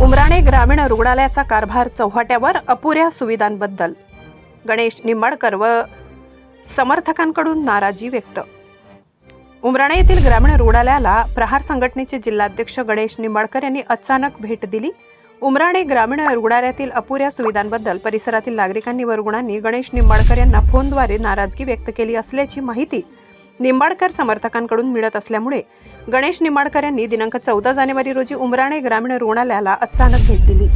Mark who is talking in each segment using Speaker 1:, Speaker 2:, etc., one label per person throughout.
Speaker 1: उमराणे ग्रामीण रुग्णालयाचा कारभार चौहाट्यावर अपुऱ्या सुविधांबद्दल. गणेश निंबाडकर व समर्थकांकडून नाराजी व्यक्त. उमराणे येथील ग्रामीण रुग्णालयाला प्रहार संघटनेचे जिल्हाध्यक्ष गणेश निंबाडकर यांनी अचानक भेट दिली. उमराणे ग्रामीण रुग्णालयातील अपुऱ्या सुविधांबद्दल परिसरातील नागरिकांनी व रुग्णांनी गणेश निंबाडकर यांना फोनद्वारे नाराजगी व्यक्त केली असल्याची माहिती निंबाडकर समर्थकांकडून मिळत असल्यामुळे गणेश निंबाडकर यांनी दिनांक चौदा जानेवारी रोजी उमराणे ग्रामीण रुग्णालयाला अचानक भेट दिली.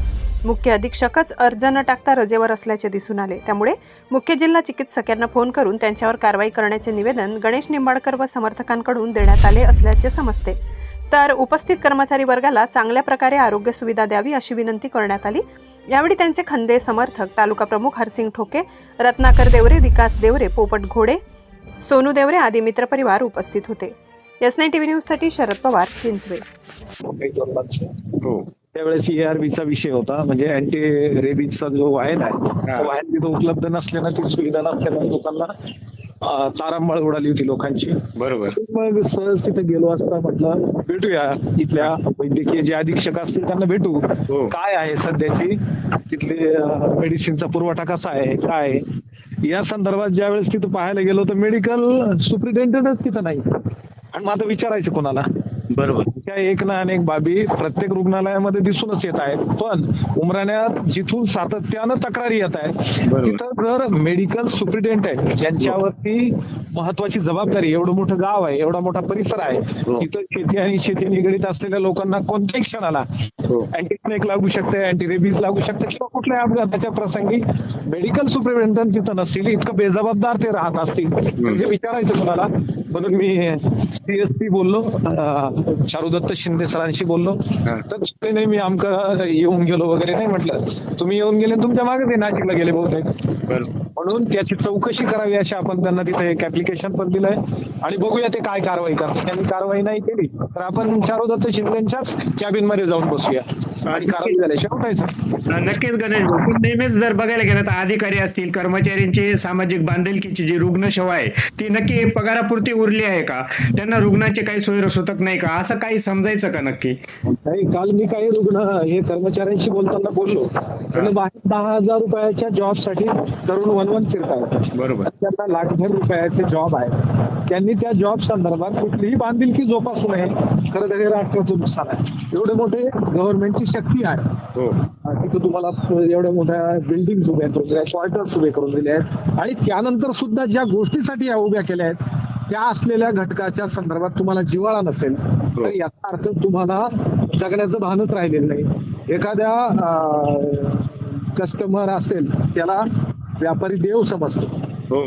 Speaker 1: मुख्य अधीक्षकच अर्ज न टाकता रजेवर असल्याचे दिसून आले. त्यामुळे मुख्य जिल्हा चिकित्सक यांना फोन करून त्यांच्यावर कारवाई करण्याचे निवेदन गणेश निंबाडकर व समर्थकांकडून देण्यात आले असल्याचे समजते. तर उपस्थित कर्मचारी वर्गाला चांगल्या प्रकारे आरोग्य सुविधा द्यावी अशी विनंती करण्यात आली. यावेळी त्यांचे खंदे समर्थक तालुका प्रमुख हरसिंग ठोके रत्नाकर देवरे विकास देवरे पोपट घोडे सोनू देवरे आदी मित्रपरिवार उपस्थित होते. एस नाईन टीव्ही न्यूजसाठी शरद पवार चिंचवे.
Speaker 2: हो.
Speaker 3: त्यावेळेस ईआरबीचा विषय होता म्हणजे अँटी रेबीजचा जो वाहन आहे तो वाहन तिथं उपलब्ध नसल्यानं ती सुविधा नसल्यानं लोकांना तारांबळ उडाली होती लोकांची.
Speaker 2: बरोबर.
Speaker 3: मग सहज तिथे गेलो असता म्हटलं भेटूया इथल्या वैद्यकीय जे अधीक्षक असतील त्यांना भेटू.
Speaker 2: हो.
Speaker 3: काय आहे सध्याची तिथले मेडिसिनचा पुरवठा कसा आहे काय आहे? या संदर्भात ज्यावेळेस तिथं पाहायला गेलो तर मेडिकल सुप्रिटेंडेंटच तिथं नाही आणि मग आता विचारायचं कोणाला
Speaker 2: बरोबर
Speaker 3: त्या एक ना अनेक बाबी प्रत्येक रुग्णालयामध्ये दिसूनच येत आहेत पण उमराण्यात जिथून सातत्यानं तक्रारी येत आहेत. तिथं जर मेडिकल सुप्रिटेंट आहे ज्यांच्यावरती महत्वाची जबाबदारी एवढं मोठं गाव आहे एवढा मोठा परिसर आहे
Speaker 2: हो.
Speaker 3: तिथं शेती आणि शेती निगडीत असलेल्या लोकांना कोणत्याही क्षणाला
Speaker 2: हो.
Speaker 3: अँटीस्नेक लागू शकते अँटी रेबीज लागू शकते किंवा कुठल्याही अपघाताच्या प्रसंगी मेडिकल सुप्रिटेंडंट तिथं नसतील इतकं बेजबाबदार ते राहत असतील. हे विचारायचं कोणाला? म्हणून मी सीएसपी बोललो अं, चारुदत्त शिंदे सरांशी बोललो.
Speaker 2: हा.
Speaker 3: तर नाही मी आमका येऊन गेलो वगैरे नाही म्हटलं. तुम्ही येऊन गेले तुमच्या मागे ते नाशिकला गेले बहुतेक. म्हणून त्याची चौकशी करावी अशी आपण त्यांना तिथे एक ऍप्लिकेशन पण दिलंय. आणि बघूया ते काय कारवाई करतात. त्यांनी कारवाई नाही केली तर आपण चारुदत्त शिंदेच्याच कॅबिनमध्ये जाऊन बसूया. आणि कारवाई झाल्याशिवाय उठायचं
Speaker 4: नक्कीच गणेश भाऊ पण नेहमीच जर बघायला गेलं तर अधिकारी असतील कर्मचाऱ्यांची सामाजिक बांधिलकीची जी रुग्णसेवा आहे ती नक्की पगारापुरती उरली आहे का? त्यांना रुग्णाचे काही सोयीसुतक नाही का? असं काही समजायचं का नक्की?
Speaker 3: नाही काल मी काही रुग्ण हे कर्मचाऱ्यांशी बोलताना बोललो. त्यांना बाहेर दहा हजार रुपयाच्या जॉबसाठी तरुण वनवन फिरतायत
Speaker 2: बरोबर.
Speaker 3: त्यांना लाखभर रुपयाचे जॉब आहे त्यांनी त्या जॉब संदर्भात कुठलीही बांधिलकी जोपासू नये. खरं तर हे राष्ट्राचं नुकसान आहे. एवढे मोठे गव्हर्नमेंटची शक्ती आहे.
Speaker 2: हो.
Speaker 3: तिथं तुम्हाला एवढ्या मोठ्या बिल्डिंग उभ्या करून दिल्या क्वार्टर्स उभे करून दिले आहेत. आणि त्यानंतर सुद्धा ज्या गोष्टीसाठी या उभ्या केल्या आहेत त्या असलेल्या घटकाच्या संदर्भात तुम्हाला जिव्हाळा नसेल तर याचा अर्थ तुम्हाला जगण्याचं भानच राहिलेलं नाही. एखाद्या कस्टमर असेल त्याला व्यापारी देव समजतो.
Speaker 2: हो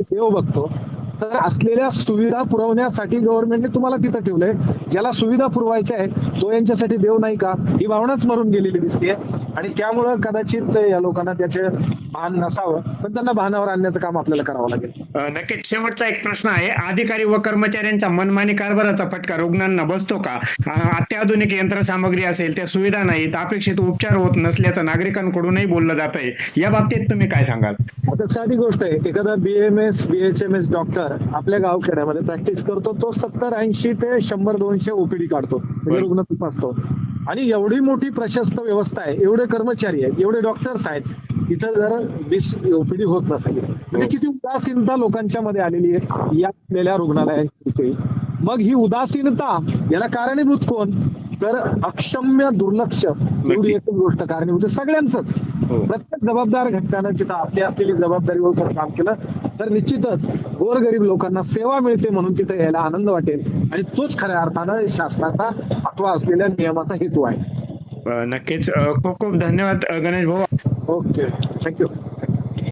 Speaker 3: देव बघतो. तर असलेल्या सुविधा पुरवण्यासाठी गव्हर्नमेंटने तुम्हाला तिथं ठेवलंय. ज्याला सुविधा पुरवायच्या आहेत तो यांच्यासाठी देव नाही का? ही भावनाच मरून गेलेली दिसते आणि त्यामुळं कदाचित या लोकांना त्याचे भान नसावं पण त्यांना भानावर आणण्याचं काम आपल्याला करावं लागेल.
Speaker 4: नक्कीच. शेवटचा एक प्रश्न आहे. अधिकारी व कर्मचाऱ्यांचा मनमानी कारभाराचा फटका रुग्णांना बसतो का? अत्याधुनिक यंत्रसामग्री असेल त्या सुविधा नाहीत अपेक्षित उपचार होत नसल्याचं नागरिकांकडूनही बोललं जात आहे या बाबतीत तुम्ही काय सांगाल?
Speaker 3: आता साधी गोष्ट आहे. एखादा बीएमएस बीएचएमएस डॉक्टर आपल्या गावखेड्यामध्ये प्रॅक्टिस करतो तो सत्तर ऐंशी ते शंभर दोनशे ओपीडी काढतो. म्हणजे. रुग्ण तपासतो. आणि एवढी मोठी प्रशस्त व्यवस्था आहे एवढे कर्मचारी आहेत एवढे डॉक्टर्स आहेत इथं जर वीस ओपीडी होत नसेल म्हणजे किती उदासीनता लोकांच्या मध्ये आलेली आहे या असलेल्या रुग्णालयांची मग ही उदासीनता याला कारणीभूत कोण? तर अक्षम्य दुर्लक्ष एवढी एकच गोष्ट कारणीभूत सगळ्यांचंच.
Speaker 2: हो.
Speaker 3: प्रत्येक जबाबदार घटकानं जिथं आपली असलेली जबाबदारी ओळखून काम केलं तर निश्चितच गोरगरीब लोकांना सेवा मिळते म्हणून तिथे यायला आनंद वाटेल. आणि तोच खऱ्या अर्थानं शासनाचा अथवा असलेल्या नियमाचा हेतू आहे.
Speaker 4: नक्कीच. खूप खूप धन्यवाद गणेश भाऊ.
Speaker 3: ओके. Thank you.